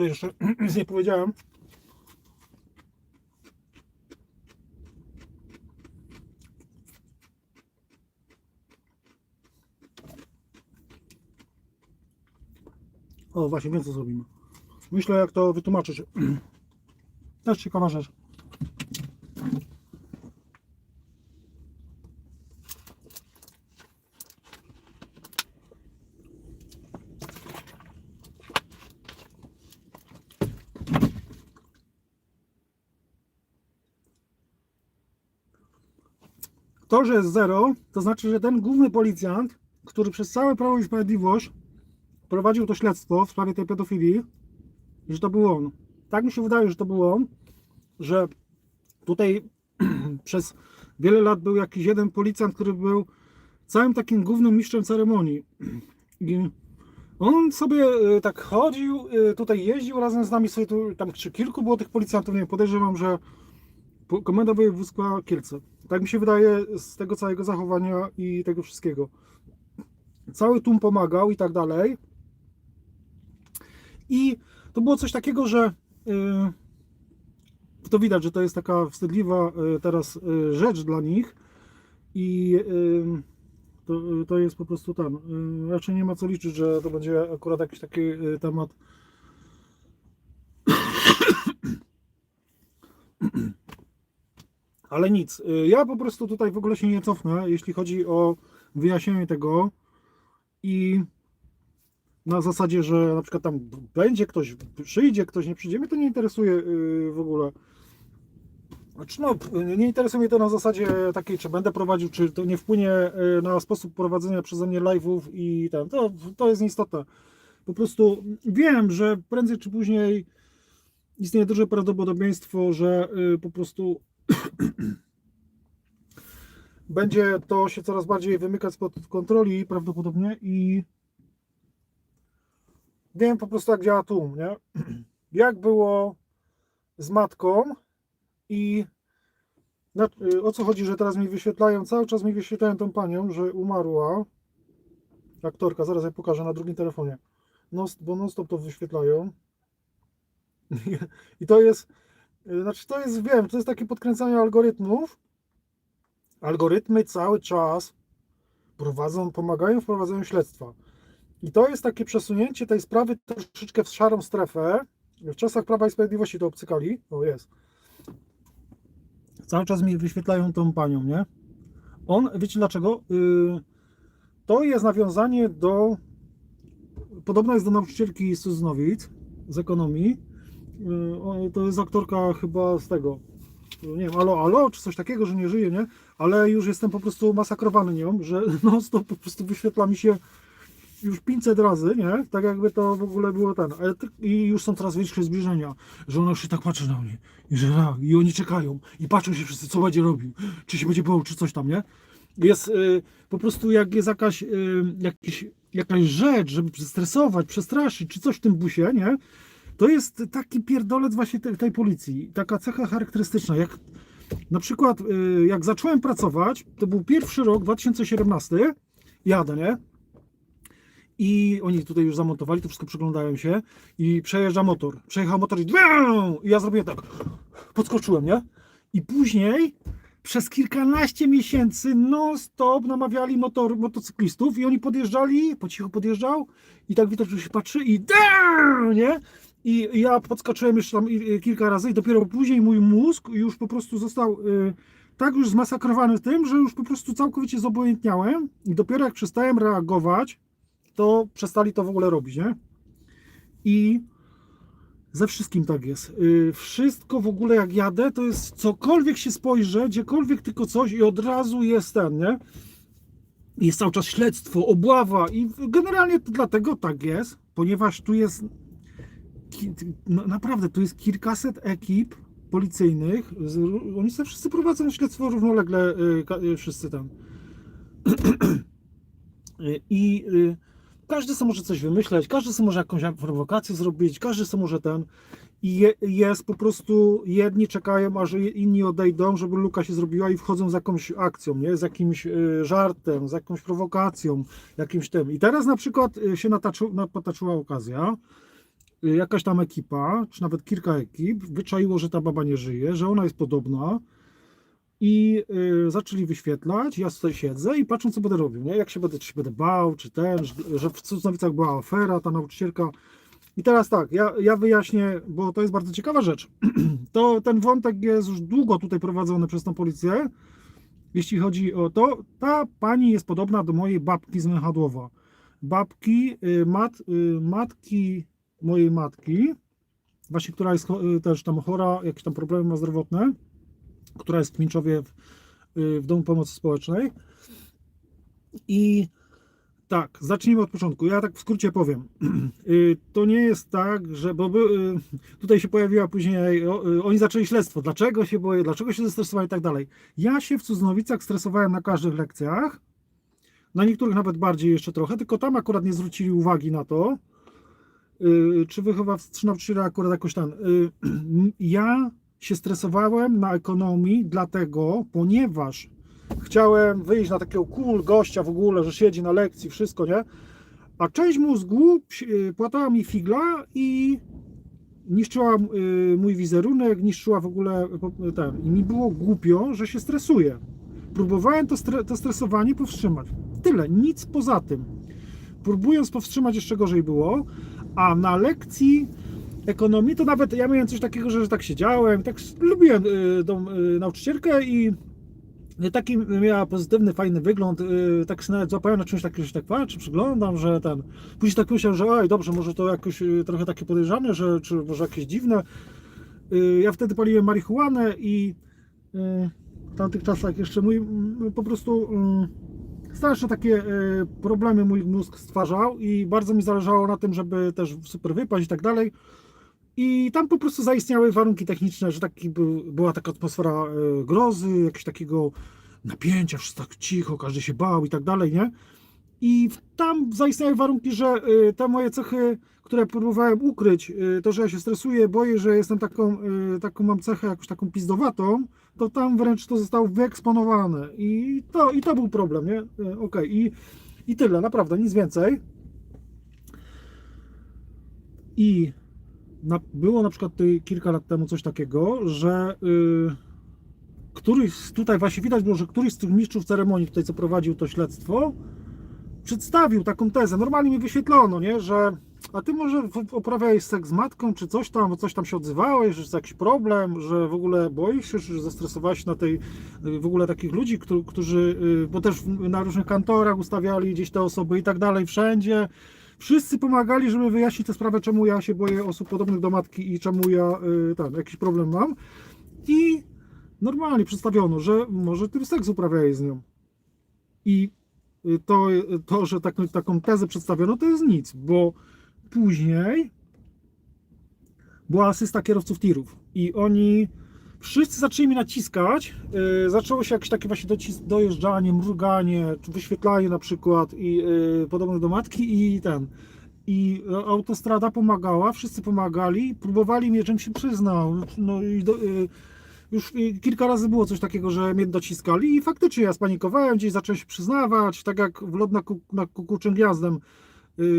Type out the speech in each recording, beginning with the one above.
Tu jeszcze nic nie powiedziałem. O, właśnie wiem co zrobimy. Myślę jak to wytłumaczyć. Też ciekawa rzecz. To, że jest zero, to znaczy, że ten główny policjant, który przez całe Prawo i Sprawiedliwość prowadził to śledztwo w sprawie tej pedofilii, że to był on. Tak mi się wydaje, że to był on, że tutaj przez wiele lat był jakiś jeden policjant, który był całym takim głównym mistrzem ceremonii. I on sobie e, tak chodził, e, tutaj jeździł razem z nami, sobie tu, tam czy kilku było tych policjantów, nie podejrzewam, że Komenda Wojewódzka Kielce. Tak mi się wydaje z tego całego zachowania i tego wszystkiego. Cały tłum pomagał i tak dalej. I to było coś takiego, że yy, to widać, że to jest taka wstydliwa yy, teraz yy, rzecz dla nich i yy, to, yy, to jest po prostu ten. Yy, raczej nie ma co liczyć, że to będzie akurat jakiś taki yy, temat. Ale nic. y, Ja po prostu tutaj w ogóle się nie cofnę, jeśli chodzi o wyjaśnienie tego i na zasadzie, że na przykład tam będzie ktoś, przyjdzie ktoś, nie przyjdzie, mnie to nie interesuje y, w ogóle. Znaczy, no, nie interesuje mnie to na zasadzie takiej, czy będę prowadził, czy to nie wpłynie y, na sposób prowadzenia przeze mnie live'ów i ten. To, to jest nieistotne. Po prostu wiem, że prędzej czy później istnieje duże prawdopodobieństwo, że po prostu będzie to się coraz bardziej wymykać spod kontroli prawdopodobnie i wiem po prostu jak działa tłum, nie? Jak było z matką i y, o co chodzi, że teraz mi wyświetlają, cały czas mi wyświetlają tą panią, że umarła aktorka, zaraz ja pokażę na drugim telefonie, bo non stop to wyświetlają i to jest znaczy to jest, wiem, to jest takie podkręcanie algorytmów algorytmy cały czas prowadzą, pomagają w prowadzeniu śledztwa. I to jest takie przesunięcie tej sprawy troszeczkę w szarą strefę. W czasach Prawa i Sprawiedliwości to obcykali. O, jest. Cały czas mi wyświetlają tą panią, nie? On, wiecie dlaczego? Yy, to jest nawiązanie do. Podobno jest do nauczycielki z Suznowic z ekonomii. O, to jest aktorka chyba z tego. Nie wiem, alo, alo, czy coś takiego, że nie żyje, nie? Ale już jestem po prostu masakrowany nią, że no to po prostu wyświetla mi się już 500 razy, nie? Tak jakby to w ogóle było ten. I już są coraz większe zbliżenia, że ona już się tak patrzy na mnie. I że tak, i oni czekają. I patrzą się wszyscy, co będzie robił. Czy się będzie bał, czy coś tam, nie? Jest y, po prostu jak jest jakaś, y, jakiś, jakaś rzecz, żeby stresować, przestraszyć, czy coś w tym busie, nie? To jest taki pierdolec właśnie tej, tej policji. Taka cecha charakterystyczna. Jak na przykład, y, jak zacząłem pracować, to był pierwszy rok, 2017, jadę, nie? I oni tutaj już zamontowali, to wszystko przyglądają się i przejeżdża motor. Przejechał motor i, i ja zrobiłem tak, podskoczyłem, nie? I później przez kilkanaście miesięcy non-stop namawiali motor, motocyklistów i oni podjeżdżali, po cichu podjeżdżał i tak widać, że się patrzy i nie? I ja podskoczyłem jeszcze tam kilka razy i dopiero później mój mózg już po prostu został y, tak już zmasakrowany tym, że już po prostu całkowicie zobojętniałem i dopiero jak przestałem reagować, to przestali to w ogóle robić, nie? I ze wszystkim tak jest. Y, Wszystko w ogóle jak jadę, to jest cokolwiek się spojrzę, gdziekolwiek tylko coś i od razu jest ten, nie? Jest cały czas śledztwo, obława i generalnie to dlatego tak jest, ponieważ tu jest no, naprawdę, tu jest kilkaset ekip policyjnych. Oni sobie wszyscy prowadzą śledztwo równolegle, y, y, wszyscy tam. I y, każdy sobie może coś wymyśleć, każdy sobie może jakąś prowokację zrobić, każdy sobie może ten. I je, jest po prostu, jedni czekają, aż inni odejdą, żeby luka się zrobiła i wchodzą z jakąś akcją, nie? z jakimś żartem, z jakąś prowokacją, jakimś tym. I teraz na przykład się nataczy, na- potoczyła okazja, jakaś tam ekipa, czy nawet kilka ekip wyczaiło, że ta baba nie żyje, że ona jest podobna i y, zaczęli wyświetlać, ja tutaj siedzę i patrzę, co będę robił, nie? Jak się będę, czy się będę bał, czy ten, że, w Sosnowicach była afera, ta nauczycielka. I teraz tak, ja, ja wyjaśnię, bo to jest bardzo ciekawa rzecz. To ten wątek jest już długo tutaj prowadzony przez tą policję. Jeśli chodzi o to, ta pani jest podobna do mojej babki z Mechadłowa. Babki, y, mat, y, matki mojej matki, właśnie która jest y, też tam chora, jakieś tam problemy ma zdrowotne, która jest w Kminczowie w, y, w Domu Pomocy Społecznej. I tak, zacznijmy od początku. Ja tak w skrócie powiem. Y, To nie jest tak, że. Bo by, tutaj się pojawiła później. Oni zaczęli śledztwo. Dlaczego się boję, dlaczego się zestresowali i tak dalej. Ja się w Cuznowicach stresowałem na każdych lekcjach. Na niektórych nawet bardziej jeszcze trochę, tylko tam akurat nie zwrócili uwagi na to. Y, Czy wychowawcy, czy nauczyciele akurat jakoś tam. y, Ja się stresowałem na ekonomii, dlatego, ponieważ chciałem wyjść na takiego cool gościa w ogóle, że siedzi na lekcji, wszystko, nie? A część mózgu y, płatała mi figla i niszczyła mój wizerunek, niszczyła w ogóle ten. I mi było głupio, że się stresuję. Próbowałem to, stre to stresowanie powstrzymać. Tyle, nic poza tym. Próbując powstrzymać, jeszcze gorzej było. A na lekcji ekonomii to nawet ja miałem coś takiego, że, że tak siedziałem, tak lubiłem y, tą y, nauczycielkę i taki miała pozytywny, fajny wygląd, yy, tak się nawet złapałem na czymś takim, że tak patrzę, przyglądam, że ten, później tak myślałem, że oj, dobrze, może to jakoś trochę takie podejrzane, że, czy może jakieś dziwne. Ja wtedy paliłem marihuanę i w tamtych czasach jeszcze mój po prostu yy, straszne takie yy, problemy mój mózg stwarzał i bardzo mi zależało na tym, żeby też super wypaść i tak dalej. I tam po prostu zaistniały warunki techniczne, że taki był, była taka atmosfera e, grozy, jakiegoś takiego napięcia, wszystko tak cicho, każdy się bał i tak dalej, nie? I tam zaistniały warunki, że e, te moje cechy, które próbowałem ukryć, e, to, że ja się stresuję, boję, że jestem taką, e, taką mam cechę jakąś taką pizdowatą, to tam wręcz to zostało wyeksponowane. I to, i to był problem, nie? E, Okej, i, i tyle, naprawdę, nic więcej. I na, było na przykład kilka lat temu coś takiego, że y, któryś z- tutaj właśnie widać było, że któryś z tych mistrzów ceremonii tutaj, co prowadził to śledztwo, przedstawił taką tezę. Normalnie mi wyświetlono, nie, że a ty może uprawiałeś seks z matką, czy coś tam, coś tam się odzywałeś, że jest jakiś problem, że w ogóle boisz się, że zestresowałeś na tej, y, w ogóle takich ludzi, którzy, y, bo też na różnych kantorach ustawiali gdzieś te osoby i tak dalej, wszędzie. Wszyscy pomagali, żeby wyjaśnić tę sprawę, czemu ja się boję osób podobnych do matki i czemu ja y, tam jakiś problem mam. I normalnie przedstawiono, że może ty seks uprawiałeś z nią. I to, to że tak, taką tezę przedstawiono, to jest nic, bo później była asysta kierowców tirów i oni wszyscy zaczęli mi naciskać. Yy, zaczęło się jakieś takie właśnie dojeżdżanie, mruganie, czy wyświetlanie na przykład i yy, podobne do matki i ten. I e, autostrada pomagała, wszyscy pomagali, próbowali mnie, żebym się przyznał. No i do, yy, już y, kilka razy było coś takiego, że mnie dociskali i faktycznie ja spanikowałem, gdzieś zacząłem się przyznawać, tak jak w lot nad ku, nad kukuczym gniazdem, y,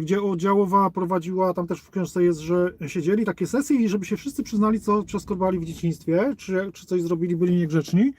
gdzie oddziałowa prowadziła, tam też w książce jest, że siedzieli takie sesje i żeby się wszyscy przyznali, co przeskorowali w dzieciństwie, czy, czy coś zrobili, byli niegrzeczni.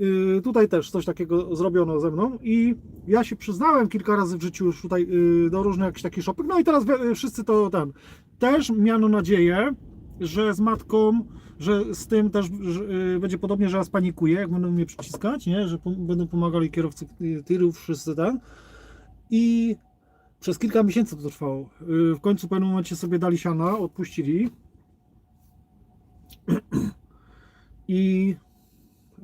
Y, Tutaj też coś takiego zrobiono ze mną i ja się przyznałem kilka razy w życiu już tutaj y, do różnych jakichś takich szopek, no i teraz wszyscy to ten. Też miano nadzieję, że z matką, że z tym też że, y, będzie podobnie, że ja spanikuję, jak będą mnie przyciskać, nie? że będą pomagali kierowcy y, tirów, wszyscy ten. I przez kilka miesięcy to trwało. Y, W końcu w pewnym momencie sobie dali siana, odpuścili. I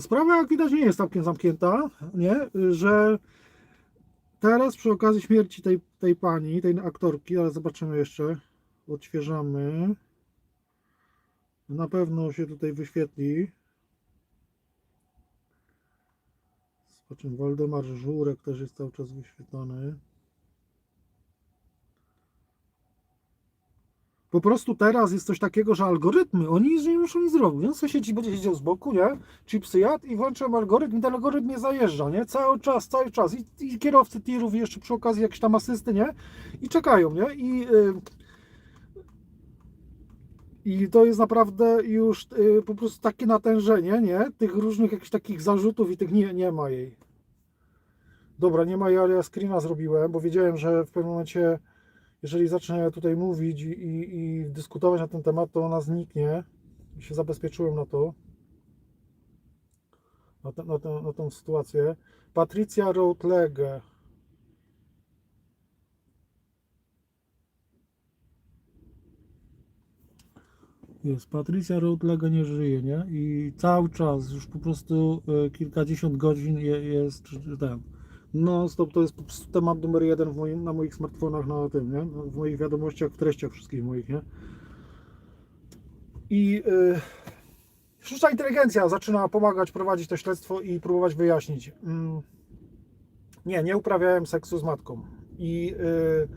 sprawa, jak widać, nie jest całkiem zamknięta, nie? Y, Że teraz przy okazji śmierci tej, tej pani, tej aktorki, ale zobaczymy jeszcze, odświeżamy. Na pewno się tutaj wyświetli. Zobaczymy, Waldemar Żurek też jest cały czas wyświetlony. Po prostu teraz jest coś takiego, że algorytmy, oni nie muszą nic zrobić. Sobie siedzi, będzie siedział z boku, nie? Chipsy jadł i włączam algorytm i ten algorytm nie zajeżdża, nie? Cały czas, cały czas. I, i kierowcy tirów jeszcze przy okazji jakieś tam asysty, nie? I czekają, nie? I y, I to jest naprawdę już y, po prostu takie natężenie, nie? Tych różnych jakichś takich zarzutów i tych nie, nie ma jej. Dobra, nie ma jej, ale ja screena zrobiłem, bo wiedziałem, że w pewnym momencie, jeżeli zacznę tutaj mówić i, i, dyskutować na ten temat, to ona zniknie. I się zabezpieczyłem na to. Na, te, na, tę, na tą sytuację. Patricia Routledge. Jest, Patricia Routledge nie żyje, nie? I cały czas, już po prostu e, kilkadziesiąt godzin je, jest ten. No, stop, to jest temat numer jeden moim, na moich smartfonach, na tym, nie? W moich wiadomościach, w treściach wszystkich moich, nie? I y, sztuczna inteligencja zaczyna pomagać prowadzić to śledztwo i próbować wyjaśnić. Mm, nie, nie uprawiałem seksu z matką. I y,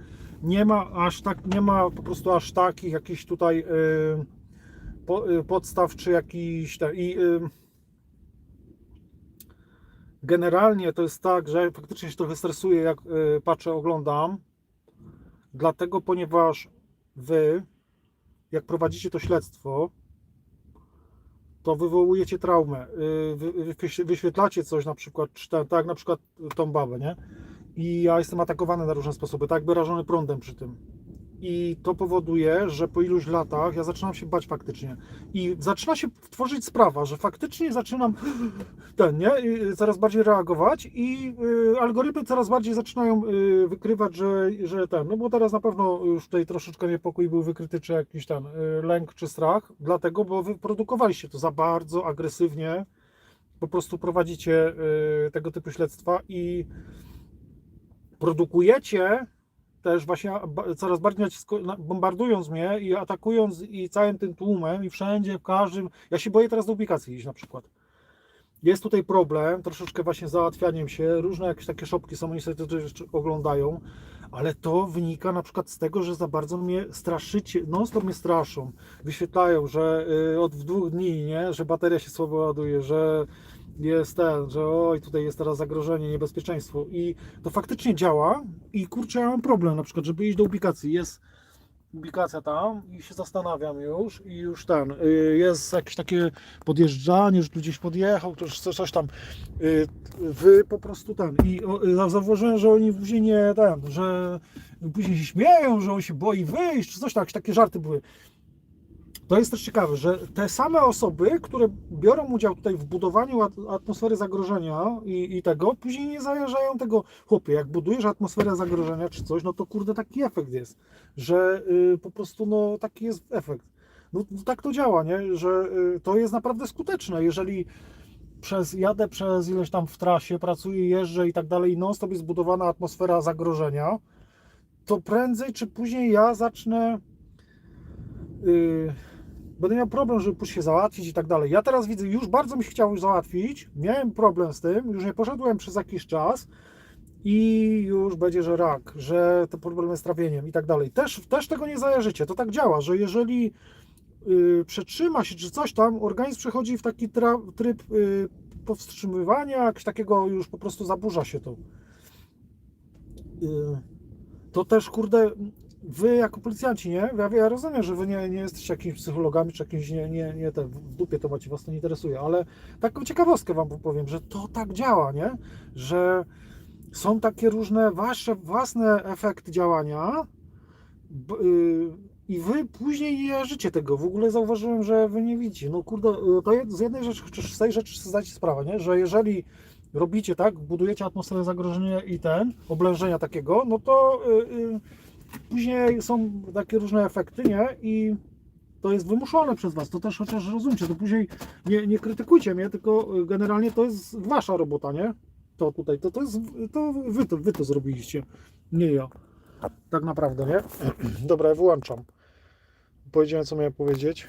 nie ma aż tak, nie ma po prostu aż takich jakichś tutaj y, po, y, podstaw, czy jakiś te, i y, generalnie to jest tak, że faktycznie się trochę stresuję, jak y, patrzę, oglądam, dlatego, ponieważ wy, jak prowadzicie to śledztwo, to wywołujecie traumę, y, wy, wy, wyświe- wyświetlacie coś na przykład, tak, na przykład tą babę, nie? I ja jestem atakowany na różne sposoby, tak jakby rażony prądem przy tym. I to powoduje, że po iluś latach ja zaczynam się bać faktycznie. I zaczyna się tworzyć sprawa, że faktycznie zaczynam ten, nie? Y, Coraz bardziej reagować i y, algorytmy coraz bardziej zaczynają y, wykrywać, że, że ten, no bo teraz na pewno już tutaj troszeczkę niepokój był wykryty, czy jakiś ten y, lęk, czy strach, dlatego, bo wy produkowaliście to za bardzo agresywnie, po prostu prowadzicie y, tego typu śledztwa i produkujecie też właśnie coraz bardziej bombardując mnie i atakując i całym tym tłumem i wszędzie, w każdym. Ja się boję teraz do publikacji iść na przykład. Jest tutaj problem, troszeczkę właśnie załatwianiem się. Różne jakieś takie szopki są, oni sobie to oglądają, ale to wynika na przykład z tego, że za bardzo mnie straszycie, non stop mnie straszą. Wyświetlają, że y, od dwóch dni, nie, że bateria się słabo ładuje, że jest ten, że oj, tutaj jest teraz zagrożenie, niebezpieczeństwo i to faktycznie działa i kurczę, ja mam problem na przykład, żeby iść do ubikacji. Jest ubikacja tam i się zastanawiam już i już ten, y, jest jakieś takie podjeżdżanie, że tu gdzieś podjechał, to już coś, tam, y, wy po prostu ten i y, zauważyłem, że oni później nie ten, że później się śmieją, że on się boi wyjść, czy coś tak, takie żarty były. To jest też ciekawe, że te same osoby, które biorą udział tutaj w budowaniu at- atmosfery zagrożenia i, i tego, później nie zajarzają tego, chłopie, jak budujesz atmosferę zagrożenia czy coś, no to kurde taki efekt jest, że y, po prostu no taki jest efekt. No, no tak to działa, nie? Że y, to jest naprawdę skuteczne, jeżeli przez, jadę przez ileś tam w trasie, pracuję, jeżdżę i tak dalej, non stop jest atmosfera zagrożenia, to prędzej czy później ja zacznę yy, będę miał problem, żeby pójść się załatwić i tak dalej. Ja teraz widzę, już bardzo mi się chciało już załatwić, miałem problem z tym, już nie poszedłem przez jakiś czas i już będzie, że rak, że te problemy z trawieniem i tak dalej. Też, też tego nie zajarzycie. To tak działa, że jeżeli yy, przetrzyma się czy coś tam, organizm przechodzi w taki tra, tryb yy, powstrzymywania, jakiegoś takiego już po prostu zaburza się to. Yy, to też, kurde, wy jako policjanci, nie? Ja, ja rozumiem, że wy nie, nie jesteście jakimiś psychologami, czy jakimś nie, nie, nie te, w dupie to macie, was to nie interesuje, ale taką ciekawostkę wam powiem, że to tak działa, nie? Że są takie różne wasze własne efekty działania y, i wy później nie jarzycie tego. W ogóle zauważyłem, że wy nie widzicie. No kurde, y, to z jednej rzeczy, czy z tej rzeczy zdajcie sprawę, nie? Że jeżeli robicie tak, budujecie atmosferę zagrożenia i ten, oblężenia takiego, no to y, później są takie różne efekty, nie? I to jest wymuszone przez Was. To też chociaż rozumiecie, to później nie, nie krytykujcie mnie, tylko y, generalnie to jest Wasza robota, nie? To tutaj, to, to jest, to wy, to wy to zrobiliście, nie ja. Tak naprawdę, nie? Dobra, ja wyłączam. Powiedziałem, co miałem powiedzieć.